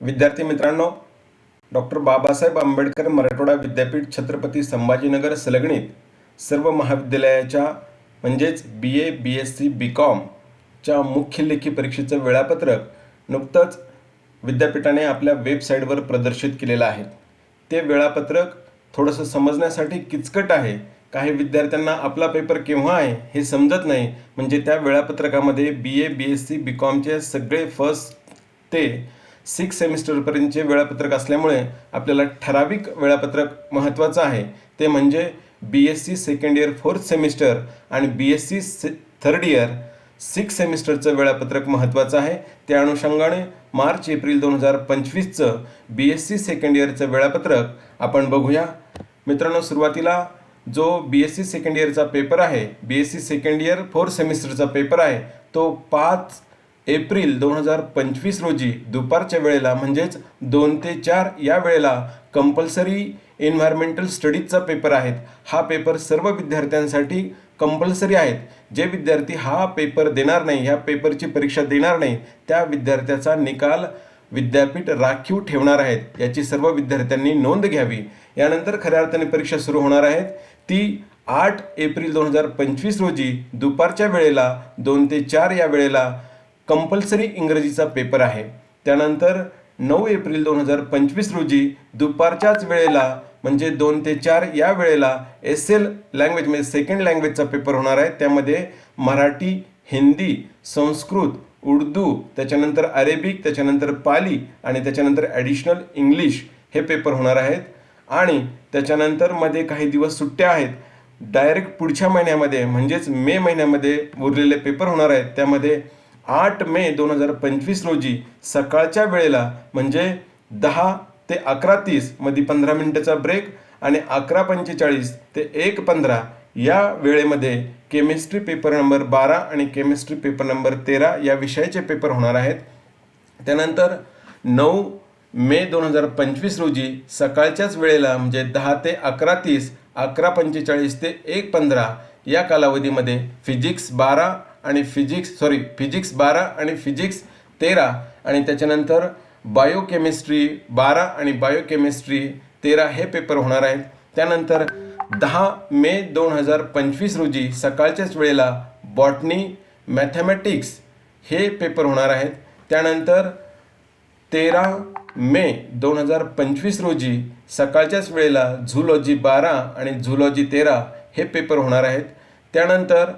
विद्यार्थी मित्रांनो डॉक्टर बाबासाहेब आंबेडकर मराठवाडा विद्यापीठ छत्रपती संभाजीनगर संलग्नित सर्व महाविद्यालयाच्या म्हणजेच बी A B S C B कॉमच्या मुख्य लेखी परीक्षेचं वेळापत्रक नुकतंच विद्यापीठाने आपल्या वेबसाईटवर प्रदर्शित केलेलं आहे. ते वेळापत्रक थोडंसं समजण्यासाठी किचकट आहे. काही विद्यार्थ्यांना आपला पेपर केव्हा आहे हे समजत नाही. म्हणजे त्या वेळापत्रकामध्ये बी A B S C B कॉमचे सगळे फर्स्ट ते सिक्स सेमिस्टरपर्यंतचे वेळापत्रक असल्यामुळे आपल्याला ठराविक वेळापत्रक महत्त्वाचं आहे. ते म्हणजे B S C second year fourth semester आणि बी एस सी से थर्ड इयर सिक्स सेमिस्टरचं वेळापत्रक महत्त्वाचं आहे. त्या अनुषंगाने मार्च एप्रिल दोन हजार पंचवीसचं बी एस सी सेकंड इयरचं वेळापत्रक आपण बघूया. मित्रांनो सुरुवातीला जो बी एस सी सेकंड इयरचा पेपर आहे B S C second year fourth सेमिस्टरचा paper आहे तो पाच एप्रिल दोन हजार पंचवीस रोजी दुपारच्या वेळेला म्हणजेच दोन ते चार या वेळेला कंपल्सरी एन्व्हायरमेंटल स्टडीजचा पेपर आहेत. हा पेपर सर्व विद्यार्थ्यांसाठी कंपल्सरी आहेत. जे विद्यार्थी हा पेपर देणार नाही ह्या पेपरची परीक्षा देणार नाही त्या विद्यार्थ्याचा निकाल विद्यापीठ राखीव ठेवणार आहेत. याची सर्व विद्यार्थ्यांनी नोंद घ्यावी. यानंतर खऱ्या अर्थाने परीक्षा सुरू होणार आहेत. ती आठ एप्रिल दोन हजार पंचवीस रोजी दुपारच्या वेळेला दोन ते चार या वेळेला कंपल्सरी इंग्रजीचा पेपर आहे. त्यानंतर नऊ एप्रिल दोन हजार पंचवीस रोजी दुपारच्याच वेळेला म्हणजे दोन ते चार या वेळेला एस एल लँग्वेज म्हणजे सेकंड लँग्वेजचा पेपर होणार आहे. त्यामध्ये मराठी हिंदी संस्कृत उर्दू त्याच्यानंतर अरेबिक त्याच्यानंतर पाली आणि त्याच्यानंतर ॲडिशनल इंग्लिश हे पेपर होणार आहेत. आणि त्याच्यानंतरमध्ये काही दिवस सुट्ट्या आहेत. डायरेक्ट पुढच्या महिन्यामध्ये म्हणजेच मे महिन्यामध्ये उरलेले पेपर होणार आहेत. त्यामध्ये आठ मे दोन हजार पंचवीस रोजी सकाळच्या वेळेला म्हणजे दहा ते अकरा तीसमध्ये पंधरा मिनिटाचा ब्रेक आणि अकरा पंचेचाळीस ते एक पंधरा या वेळेमध्ये केमिस्ट्री पेपर नंबर बारा आणि केमिस्ट्री पेपर नंबर तेरा या विषयाचे पेपर होणार आहेत. त्यानंतर नऊ मे दोन हजार पंचवीस रोजी सकाळच्याच वेळेला म्हणजे दहा ते अकरा तीस अकरा पंचेचाळीस ते एक पंधरा या कालावधीमध्ये फिजिक्स बारा आणि फिजिक्स सॉरी फिजिक्स बारा आणि फिजिक्स तेरा. आणि त्याच्यानंतर बायोकेमिस्ट्री बारा आणि बायोकेमिस्ट्री तेरा हे पेपर होणार आहेत. त्यानंतर दहा मे दोन हजार पंचवीस रोजी सकाळच्याच वेळेला बॉटनी मॅथमॅटिक्स हे पेपर होणार आहेत. त्यानंतर तेरा मे दोन हजार पंचवीस रोजी सकाळच्याच वेळेला झुलॉजी बारा आणि झुलॉजी तेरा हे पेपर होणार आहेत. त्यानंतर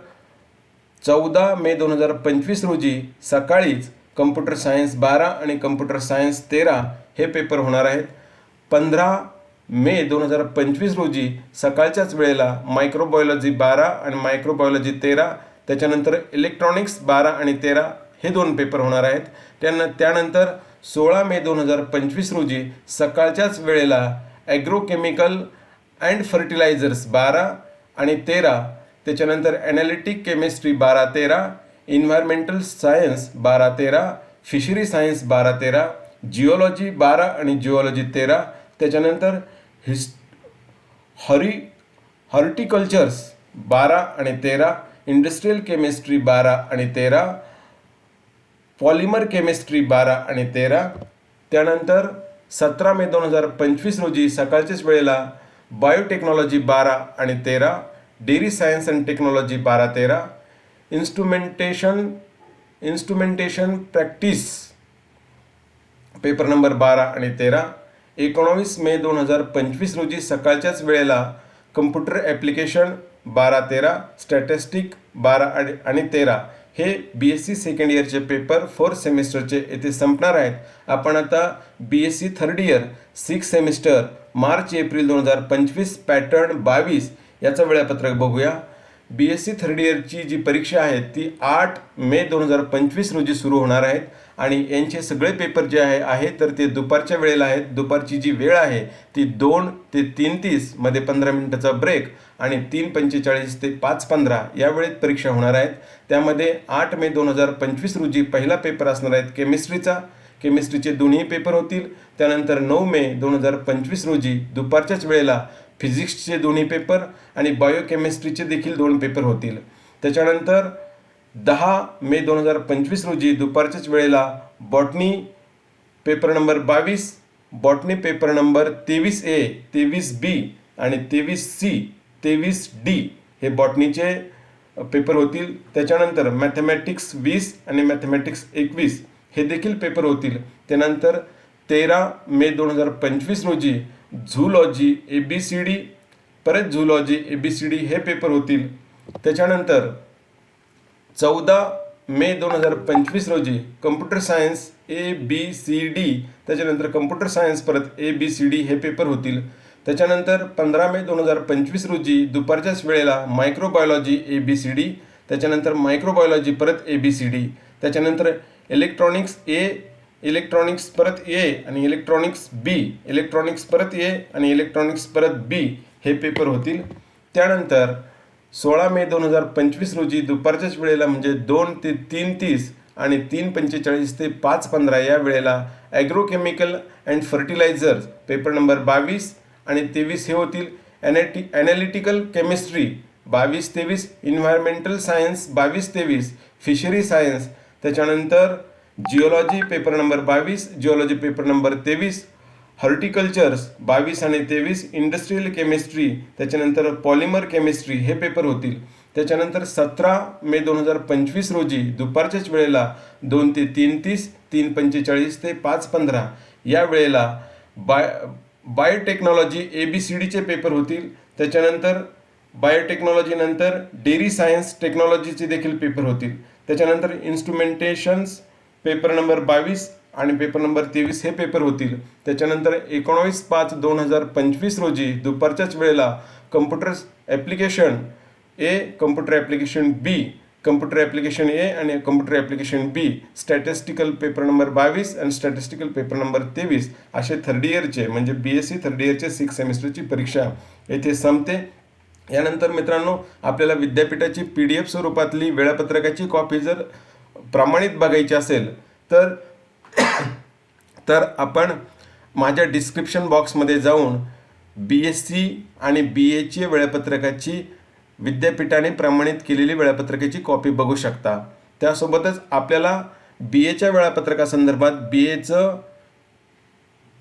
चौदा मे दोन हजार पंचवीस रोजी सकाळीच कम्प्युटर सायन्स बारा आणि कम्प्युटर सायन्स तेरा हे पेपर होणार आहेत. पंधरा मे दोन हजार पंचवीस रोजी सकाळच्याच वेळेला मायक्रोबायोलॉजी बारा आणि मायक्रोबायोलॉजी तेरा त्याच्यानंतर इलेक्ट्रॉनिक्स बारा आणि तेरा हे दोन पेपर होणार आहेत. त्यान त्यानंतर सोळा मे दोन हजार पंचवीस रोजी सकाळच्याच वेळेला ॲग्रोकेमिकल अँड फर्टिलायझर्स बारा आणि तेरा त्याच्यानंतर ॲनालिटिक केमिस्ट्री बारा तेरा इन्व्हायरमेंटल सायन्स बारा तेरा फिशरी सायन्स बारा तेरा जिओलॉजी बारा आणि जिओलॉजी तेरा. त्याच्यानंतर हिस्ट हॉरी हॉर्टिकल्चर्स बारा आणि तेरा इंडस्ट्रियल केमिस्ट्री बारा आणि तेरा पॉलिमर केमिस्ट्री बारा आणि तेरा. त्यानंतर सतरा मे दोन हजार पंचवीस रोजी सकाळच्याच वेळेला बायोटेक्नॉलॉजी बारा आणि तेरा. डेअरी सायन्स अँड टेक्नॉलॉजी बारा तेरा instrumentation instrumentation practice. Paper number बारा आणि तेरा एकोणावीस मे दोन हजार पंचवीस रोजी सकाळच्याच वेळेला कम्प्युटर ॲप्लिकेशन बारा तेरा स्टॅटिस्टिक बारा आणि आणि तेरा हे बी एस सी सेकंड इयरचे पेपर फोर्थ सेमिस्टरचे येथे संपणार आहेत. आपण आता B S C third year six semester March April दोन हजार पंचवीस पॅटर्न बावीस याचं वेळापत्रक बघूया. बी एस सी थर्ड इयरची जी परीक्षा आहे ती आठ मे दोन हजार पंचवीस रोजी सुरू होणार आहेत आणि यांचे सगळे पेपर जे आहे आहे तर ते दुपारच्या वेळेला आहेत. दुपारची जी वेळ आहे ती दोन ते तीन तीसमध्ये पंधरा मिनटाचा ब्रेक आणि तीन पंचेचाळीस ते पाच पंधरा या वेळेत परीक्षा होणार आहेत. त्यामध्ये आठ मे दोन हजार पंचवीस रोजी पहिला पेपर असणार आहेत केमिस्ट्रीचा केमिस्ट्रीचे दोन्ही पेपर होतील. त्यानंतर नऊ मे दोन हजार पंचवीस रोजी दुपारच्याच वेळेला फिजिक्सचे दोन्ही पेपर आणि बायोकेमिस्ट्रीचे देखील दोन पेपर होतील. त्याच्यानंतर दहा मे दोन हजार पंचवीस रोजी दुपारच्याच वेळेला बॉटनी पेपर नंबर बावीस बॉटनी पेपर नंबर तेवीस ए तेवीस बी आणि तेवीस सी तेवीस डी हे बॉटनीचे पेपर होतील. त्याच्यानंतर मॅथमॅटिक्स वीस आणि मॅथमॅटिक्स एकवीस हे देखील पेपर होतील. त्यानंतर तेरा मे दोन हजार पंचवीस रोजी zoology A B C D परत zoology A B C D हे पेपर होतील. त्याच्यानंतर चौदा मे दोन हजार पंचवीस रोजी computer science A B C D त्याच्यानंतर कम्प्युटर सायन्स परत ए बी सी डी हे पेपर होतील. त्याच्यानंतर पंधरा मे दोन हजार पंचवीस रोजी दुपारच्याच वेळेला microbiology A B C D त्याच्यानंतर मायक्रोबायोलॉजी परत ए बी सी डी त्याच्यानंतर इलेक्ट्रॉनिक्स ए इलेक्ट्रॉनिक्स परत ए आणि इलेक्ट्रॉनिक्स बी. इलेक्ट्रॉनिक्स परत ए आणि इलेक्ट्रॉनिक्स परत बी हे पेपर होतील. त्यानंतर सोळा मे दोन हजार पंचवीस रोजी दुपारच्याच वेळेला म्हणजे दोन ते तीन तीस आणि तीन पंचेचाळीस ते पाच पंधरा या वेळेला agrochemical and fertilisers paper number बावीस आणि तेवीस हे होतील. ॲनेटी ॲनालिटिकल केमिस्ट्री बावीस तेवीस इन्व्हायरमेंटल सायन्स बावीस तेवीस फिशरी सायन्स त्याच्यानंतर जिओलॉजी पेपर नंबर बावीस जिओलॉजी पेपर नंबर तेवीस हॉर्टिकल्चर्स बावीस आणि तेवीस इंडस्ट्रियल केमिस्ट्री त्याच्यानंतर पॉलिमर केमिस्ट्री हे पेपर होतील. त्याच्यानंतर सतरा मे दोन हजार पंचवीस रोजी दुपारच्याच वेळेला दोन ते तीन तीस तीन पंचेचाळीस ते पाच पंधरा या वेळेला bi biotechnology A B C डीचे पेपर होतील. त्याच्यानंतर बायोटेक्नॉलॉजीनंतर डेअरी सायन्स टेक्नॉलॉजीचे देखील पेपर होतील. त्याच्यानंतर इन्स्ट्रुमेंटेशन्स पेपर नंबर बावीस आणि पेपर नंबर तेवीस हे पेपर होतील. त्याच्यानंतर एकोणावीस पाच दोन हजार पंचवीस रोजी दुपारच्याच वेळेला computer application A computer application B computer application A आणि computer application B statistical paper number बावीस आणि स्टॅटिस्टिकल पेपर नंबर तेवीस असे थर्ड इयरचे म्हणजे बी एस सी थर्ड इयरचे सिक्स सेमिस्टरची परीक्षा येथे संपते. यानंतर मित्रांनो आपल्याला विद्यापीठाची पी डी एफ स्वरूपातली वेळापत्रकाची कॉपी जर प्रमाणित बघायची असेल तर तर आपण माझ्या डिस्क्रिप्शन बॉक्समध्ये जाऊन बी एस सी आणि बी एची वेळापत्रकाची विद्यापीठाने प्रमाणित केलेली वेळापत्रकाची कॉपी बघू शकता. त्यासोबतच आपल्याला बी एच्या वेळापत्रकासंदर्भात बी एचं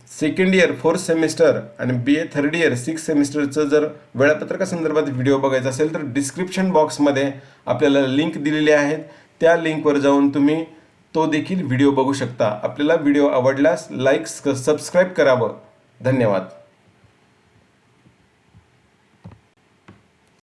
सेकंड इयर फोर्थ सेमिस्टर आणि B A third year six सेमिस्टरचं जर वेळापत्रकासंदर्भात व्हिडिओ बघायचा असेल तर डिस्क्रिप्शन बॉक्समध्ये आपल्याला लिंक दिलेली आहेत. त्या लिंकवर जाऊन तुम्ही तो देखील व्हिडिओ बघू शकता. आपल्याला व्हिडिओ आवडल्यास लाईक सबस्क्राईब करावं. धन्यवाद.